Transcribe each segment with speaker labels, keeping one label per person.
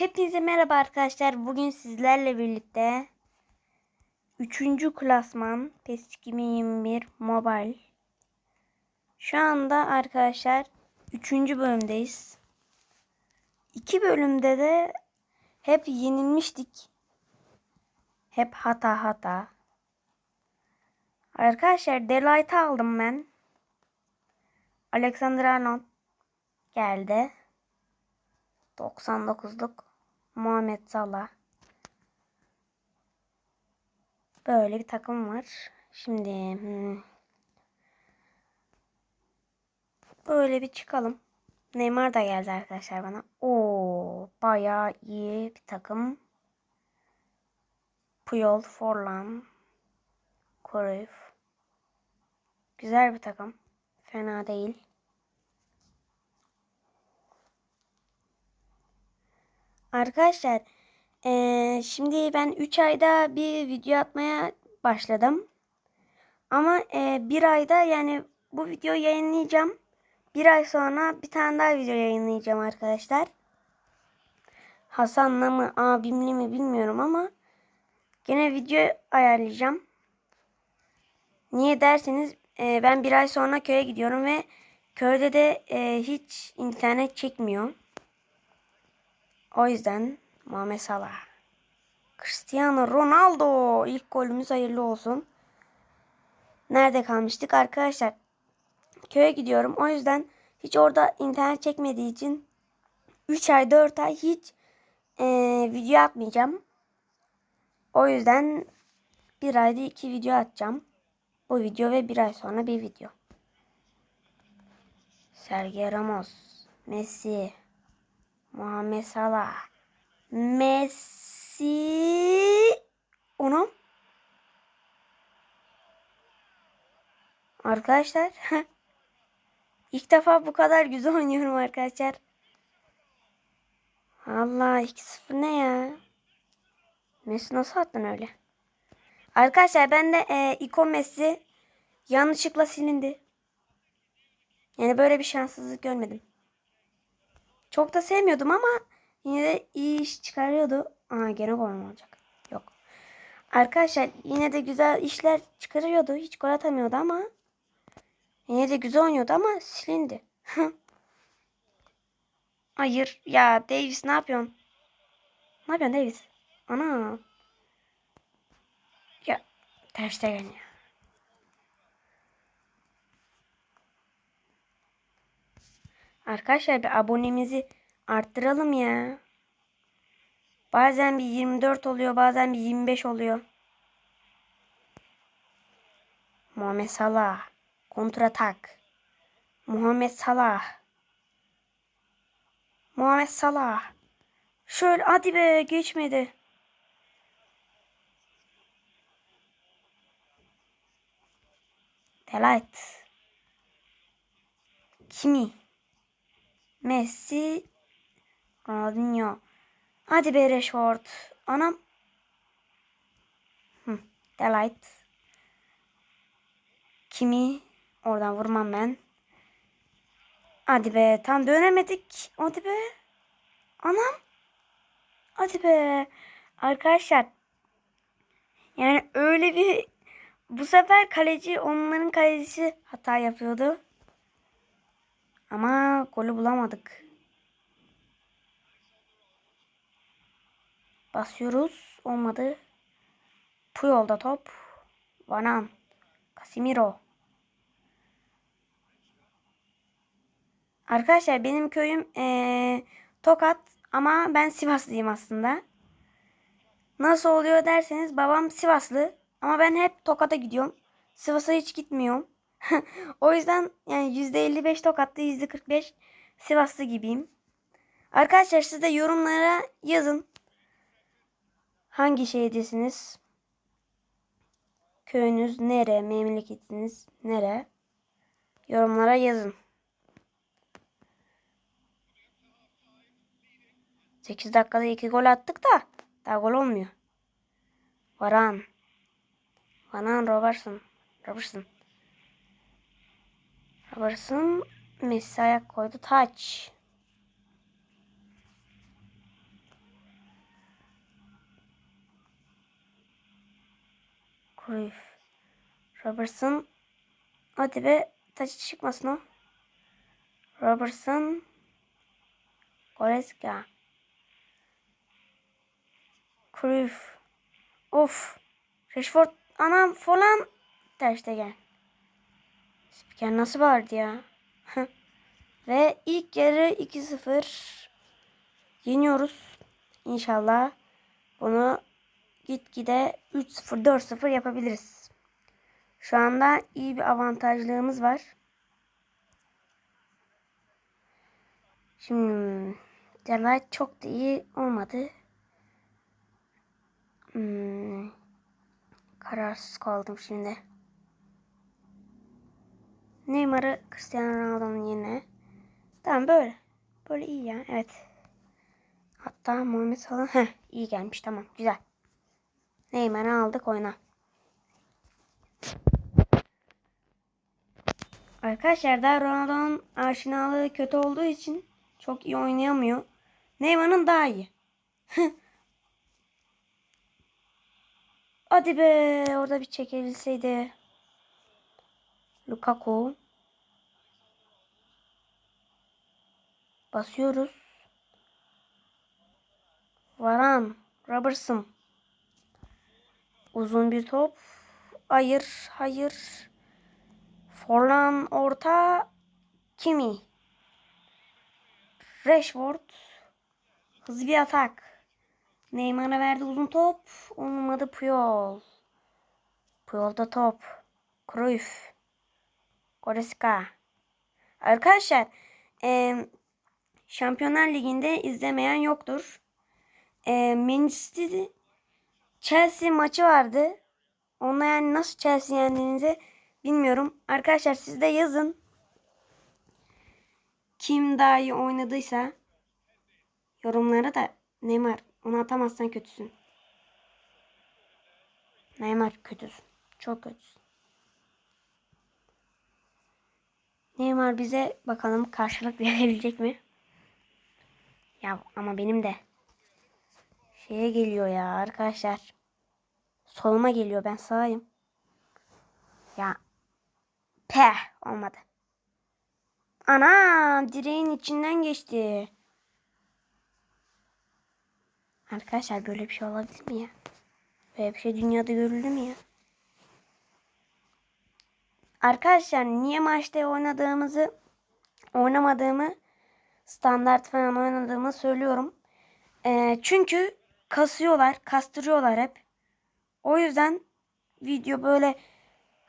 Speaker 1: Hepinize merhaba arkadaşlar. Bugün sizlerle birlikte 3. klasman PES 2021 Mobile. Şu anda arkadaşlar 3. bölümdeyiz. 2 bölümde de hep yenilmiştik. Hep hata hata. Arkadaşlar Delight aldım ben. Alexander Arnold geldi. 99'luk Muhammed Salah. Böyle bir takım var. Şimdi hmm, böyle bir çıkalım. Neymar da geldi arkadaşlar bana. Oo, bayağı iyi bir takım. Puyol, Forlan, Cruyff. Güzel bir takım. Fena değil. Arkadaşlar eee, şimdi ben 3 ayda bir video atmaya başladım. Ama eee, bir ayda yani bu videoyu yayınlayacağım. Bir ay sonra bir tane daha video yayınlayacağım arkadaşlar. Hasan'la mı abimle mi bilmiyorum ama gene video ayarlayacağım. Niye derseniz eee, ben bir ay sonra köye gidiyorum ve köyde de eee, hiç internet çekmiyor. O yüzden Muhammed Salah. Cristiano Ronaldo. ilk golümüz hayırlı olsun. Nerede kalmıştık arkadaşlar? Köye gidiyorum. O yüzden hiç orada internet çekmediği için 3 ay 4 ay hiç e, video atmayacağım. O yüzden bir ayda iki video atacağım. Bu video ve bir ay sonra bir video. Sergio Ramos, Messi, Muhammed Salah. Messi. Onu. Arkadaşlar. ilk defa bu kadar güzel oynuyorum arkadaşlar. Allah 2-0 ne ya? Messi nasıl attın öyle? Arkadaşlar ben de e, ikon Messi yanlışlıkla silindi. Yani böyle bir şanssızlık görmedim. Çok da sevmiyordum ama yine de iyi iş çıkarıyordu. Aa gene gol mü olacak? Yok. Arkadaşlar yine de güzel işler çıkarıyordu. Hiç gol atamıyordu ama yine de güzel oynuyordu ama silindi. Hayır ya Davis ne yapıyorsun? Ne yapıyorsun Davis? Ana. Ya terste gel Arkadaşlar bir abonemizi arttıralım ya. Bazen bir 24 oluyor, bazen bir 25 oluyor. Muhammed Salah. Kontratak. Muhammed Salah. Muhammed Salah. Şöyle hadi be geçmedi. Delight. Kimi? Messi, Ronaldinho. Hadi be Rashford. Anam. Hı, Delight. Kimi? Oradan vurmam ben. Hadi be. Tam dönemedik. Hadi be. Anam. Hadi be. Arkadaşlar. Yani öyle bir bu sefer kaleci onların kalecisi hata yapıyordu. Ama golü bulamadık. Basıyoruz. Olmadı. Puyol'da top. Vanan. Casimiro. Arkadaşlar benim köyüm ee, Tokat ama ben Sivaslıyım aslında. Nasıl oluyor derseniz babam Sivaslı ama ben hep Tokat'a gidiyorum. Sivas'a hiç gitmiyorum. o yüzden yani %55 Tokatlı %45 Sivaslı gibiyim. Arkadaşlar siz de yorumlara yazın. Hangi şehirdesiniz? Köyünüz nere? Memleketiniz nere? Yorumlara yazın. 8 dakikada 2 gol attık da daha gol olmuyor. Varan. Varan Robertson. Robertson. Robertson Messi ayak koydu. Taç. Cruyff. Robertson. Hadi be. Taç çıkmasın o. Robertson. Goreska. Cruyff. Of. Rashford. Anam falan. Terste gel. Spiker nasıl vardı ya? Ve ilk yarı 2-0 yeniyoruz. İnşallah bunu gitgide 3-0 4-0 yapabiliriz. Şu anda iyi bir avantajlığımız var. Şimdi Delight çok da iyi olmadı. Hmm, kararsız kaldım şimdi. Neymar'ı Cristiano Ronaldo'nun yerine. Tamam böyle. Böyle iyi ya. Evet. Hatta Muhammed Salah heh, iyi gelmiş. Tamam güzel. Neymar'ı aldık oyuna. Arkadaşlar daha Ronaldo'nun aşinalığı kötü olduğu için çok iyi oynayamıyor. Neymar'ın daha iyi. Hadi be orada bir çekebilseydi. Lukaku. Basıyoruz. Varan. Robertson. Uzun bir top. Hayır. Hayır. Forlan orta. Kimi. Rashford. Hızlı bir atak. Neymar'a verdi uzun top. Olmadı Puyol. Puyol'da top. Cruyff. Goretzka. Arkadaşlar e, Şampiyonlar Ligi'nde izlemeyen yoktur. E, Manchester Chelsea maçı vardı. Onunla yani nasıl Chelsea yendiğinizi bilmiyorum. Arkadaşlar siz de yazın. Kim daha iyi oynadıysa yorumlara da Neymar onu atamazsan kötüsün. Neymar kötüsün. Çok kötüsün. Neymar bize bakalım karşılık verebilecek mi? Ya ama benim de şeye geliyor ya arkadaşlar. Soluma geliyor ben sağayım. Ya peh olmadı. Ana direğin içinden geçti. Arkadaşlar böyle bir şey olabilir mi ya? Böyle bir şey dünyada görüldü mü ya? Arkadaşlar niye maçta oynadığımızı oynamadığımı standart falan oynadığımı söylüyorum. Ee, çünkü kasıyorlar, kastırıyorlar hep. O yüzden video böyle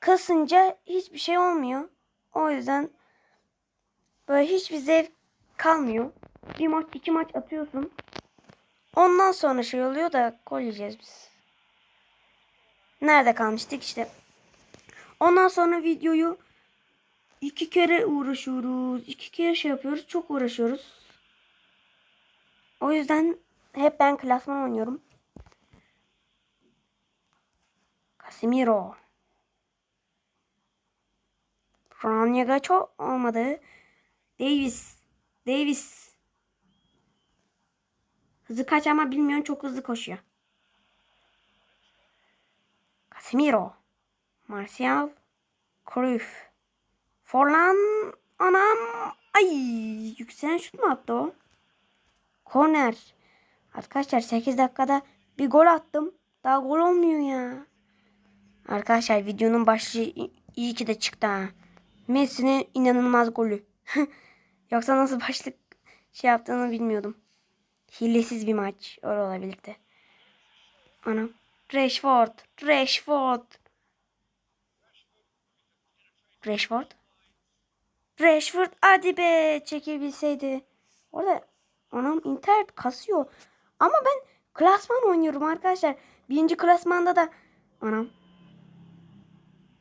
Speaker 1: kasınca hiçbir şey olmuyor. O yüzden böyle hiçbir zevk kalmıyor. Bir maç, iki maç atıyorsun. Ondan sonra şey oluyor da gol yiyeceğiz biz. Nerede kalmıştık işte. Ondan sonra videoyu iki kere uğraşıyoruz. iki kere şey yapıyoruz. Çok uğraşıyoruz. O yüzden hep ben klasman oynuyorum. Casemiro. Ronaldo çok olmadı. Davis. Davis. Hızı kaç ama bilmiyorum çok hızlı koşuyor. Casemiro. Martial. Cruyff. Forlan. Anam. Ay yükselen şut mu attı o? Korner. Arkadaşlar 8 dakikada bir gol attım. Daha gol olmuyor ya. Arkadaşlar videonun başlığı iyi ki de çıktı ha. Messi'nin inanılmaz golü. Yoksa nasıl başlık şey yaptığını bilmiyordum. Hilesiz bir maç. Öyle olabilirdi. Anam. Rashford. Rashford. Rashford. Rashford hadi be çekebilseydi. Orada anam internet kasıyor. Ama ben klasman oynuyorum arkadaşlar. Birinci klasmanda da anam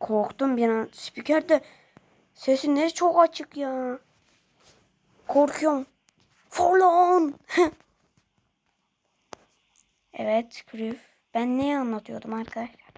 Speaker 1: korktum bir an. Spiker de sesi çok açık ya. Korkuyorum. Falan. evet Cruyff. Ben neyi anlatıyordum arkadaşlar?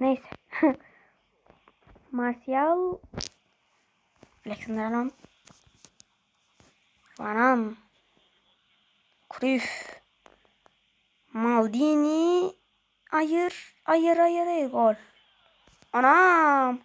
Speaker 1: Neyse. Martial Arnold Varane Cruyff Maldini Hayır Hayır hayır hayır gol. Anam.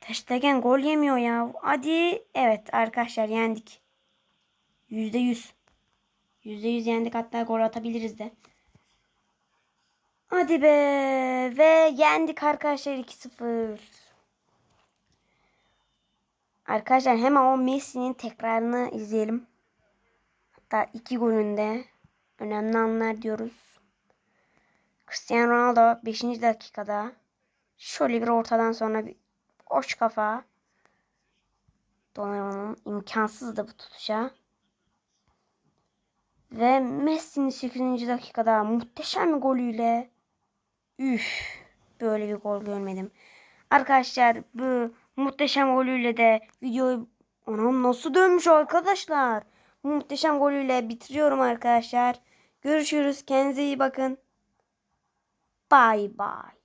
Speaker 1: Teştegen gol yemiyor ya. Hadi. Evet arkadaşlar yendik. Yüzde yüz. Yüzde yüz yendik. Hatta gol atabiliriz de. Hadi be. Ve yendik arkadaşlar 2-0. Arkadaşlar hemen o Messi'nin tekrarını izleyelim. Hatta iki golünde önemli anlar diyoruz. Cristiano Ronaldo 5. dakikada şöyle bir ortadan sonra bir boş kafa. Donnarumma'nın imkansızdı bu tutuşa. Ve Messi'nin 8. dakikada muhteşem golüyle üf böyle bir gol görmedim. Arkadaşlar bu muhteşem golüyle de videoyu anam nasıl dönmüş arkadaşlar. Bu muhteşem golüyle bitiriyorum arkadaşlar. Görüşürüz. Kendinize iyi bakın. Bye bye.